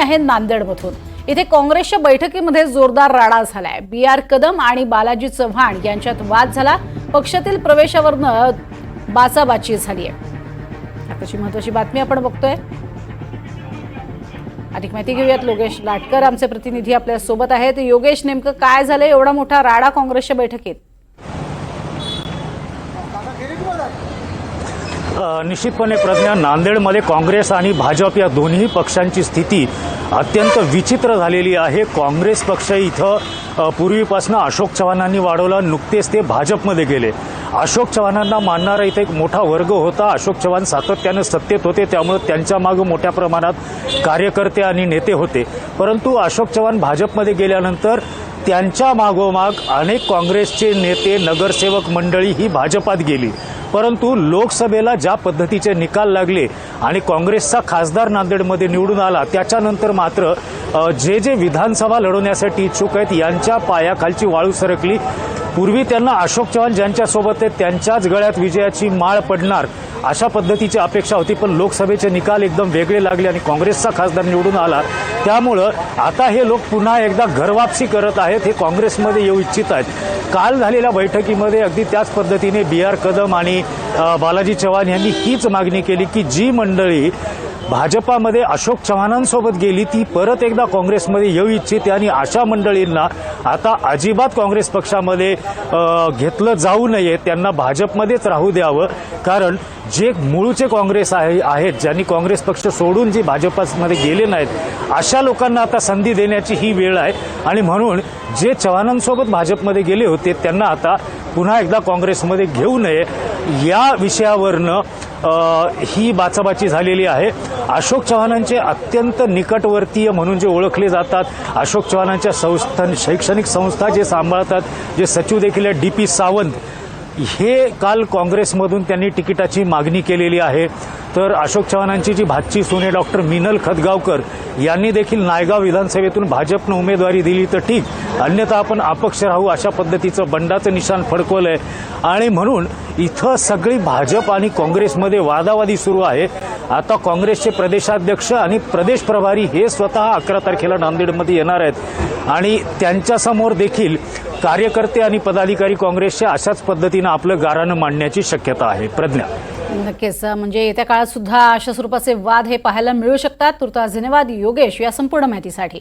आहे नांदेडमधून इथे काँग्रेसच्या बैठकीमध्ये जोरदार राडा झालाय. बी आर कदम आणि बालाजी चव्हाण यांच्यात वाद झाला. पक्षातील प्रवेशावरनं बाचाबाची झाली आहे आताची महत्वाची बातमी आपण बघतोय. अधिक माहिती घेऊयात. योगेश लाटकर आमचे प्रतिनिधी आपल्यासोबत आहेत. योगेश नेमकं काय झालं एवढा मोठा राडा काँग्रेसच्या बैठकीत. निश्चितपणे प्रज्ञा नांदेडमध्ये काँग्रेस आणि भाजप या दोन्ही पक्षांची स्थिती अत्यंत विचित्र झालेली आहे. काँग्रेस पक्ष इथं पूर्वीपासून अशोक चव्हाणांनी वाढवला नुकतेच ते भाजपमध्ये गेले. अशोक चव्हाणांना मानणारा इथे एक मोठा वर्ग होता. अशोक चव्हाण सातत्यानं सत्तेत होते त्यामुळे त्यांच्या मागं मोठ्या प्रमाणात कार्यकर्ते आणि नेते होते. परंतु अशोक चव्हाण भाजपमध्ये गेल्यानंतर त्यांच्या मागोमाग अनेक काँग्रेसचे नेते नगरसेवक मंडळी ही भाजपात गेली. परंतु लोकसभेला ज्या पद्धतीचे निकाल लागले आणि काँग्रेसचा खासदार नांदेडमध्ये निवडून आला त्याच्यानंतर मात्र जे जे विधानसभा लढवण्यासाठी इच्छुक आहेत यांच्या पायाखालची वाळू सरकली. पूर्वी त्यांना अशोक चव्हाण ज्यांच्यासोबत आहेत त्यांच्याच गळ्यात विजयाची माळ पडणार. अशा पद्धतीची अपेक्षा होती पण लोकसभेचे निकाल एकदम वेगळे लागले आणि काँग्रेसचा खासदार निवडून आला. त्यामुळं आता हे लोक पुन्हा एकदा घरवापसी करत आहेत हे काँग्रेसमध्ये येऊ इच्छित आहेत. काल झालेल्या बैठकीमध्ये अगदी त्याच पद्धतीने बी आर कदम आणि बालाजी चव्हाण यांनी हीच मागणी केली की जी मंडळी भाजपामध्ये अशोक चव्हाणांसोबत गेली ती परत एकदा काँग्रेसमध्ये येऊ इच्छिते आणि अशा मंडळींना आता अजिबात काँग्रेस पक्षामध्ये घेतलं जाऊ नये त्यांना भाजपमध्येच राहू द्यावं. कारण जे मूळचे काँग्रेस आहे आहेत ज्यांनी काँग्रेस पक्ष सोडून जे भाजपमध्ये गेले नाहीत अशा लोकांना आता संधी देण्याची ही वेळ आहे. आणि म्हणून जे चव्हाणांसोबत भाजपमध्ये गेले होते त्यांना आता पुन्हा एकदा काँग्रेसमध्ये घेऊ नये. या विषयावरनं ही बाचाबाची झालेली आहे. अशोक चव्हाणांचे अत्यंत निकटवर्तीय म्हणून जे ओळखले जातात अशोक चव्हाणांच्या संस्था शैक्षणिक संस्था जे सांभाळतात जे सचिव देखील आहेत डी पी सावंत हे काल काँग्रेसमधून त्यांनी तिकिटाची मागणी केलेली आहे. तर अशोक चव्हाणांची जी भाची सुने डॉक्टर मिनल खतगावकर यांनी देखील नायगाव विधानसभेतून भाजपनं उमेदवारी दिली तर ठीक. अन्यथा आपण अपक्ष राहू अशा पद्धतीचं बंडाचं निशाण फडकवलंय. आणि म्हणून इथं सगळी भाजप आणि काँग्रेसमध्ये वादावादी सुरू आहे. आता काँग्रेसचे प्रदेशाध्यक्ष आणि प्रदेश प्रभारी हे स्वतः अकरा तारखेला नांदेडमध्ये येणार आहेत. आणि त्यांच्यासमोर देखील कार्यकर्ते आणि पदाधिकारी काँग्रेसच्या अशाच पद्धतीनं आपलं गारानं मांडण्याची शक्यता आहे. प्रज्ञा. नक्कीच. म्हणजे येत्या काळात सुद्धा अशा स्वरूपाचे वाद हे पाहायला मिळू शकतात. तुर्तास धन्यवाद. योगेश या संपूर्ण माहितीसाठी.